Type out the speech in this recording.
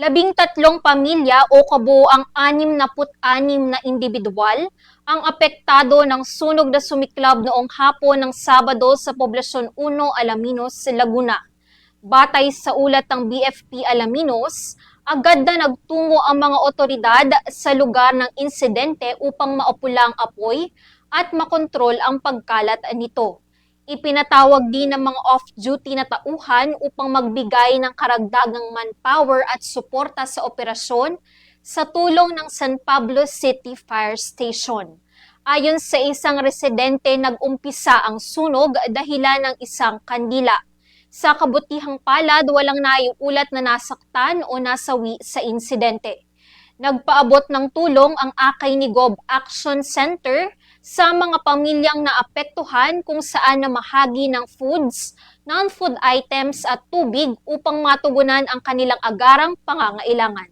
Labing tatlong pamilya o na anim na individual ang apektado ng sunog na sumiklab noong hapon ng Sabado sa Poblasyon 1 Alaminos, Laguna. Batay sa ulat ng BFP Alaminos, agad na nagtungo ang mga otoridad sa lugar ng insidente upang maupula ang apoy at makontrol ang pagkalat nito. Ipinatawag din ng mga off-duty na tauhan upang magbigay ng karagdagang manpower at suporta sa operasyon sa tulong ng San Pablo City Fire Station. Ayon sa isang residente, nag-umpisa ang sunog dahilan ng isang kandila. Sa kabutihang palad, walang naiulat na nasaktan o nasawi sa insidente. Nagpaabot ng tulong ang Akay ni Gob Action Center sa mga pamilyang naapektuhan kung saan namahagi ng foods, non-food items at tubig upang matugunan ang kanilang agarang pangangailangan.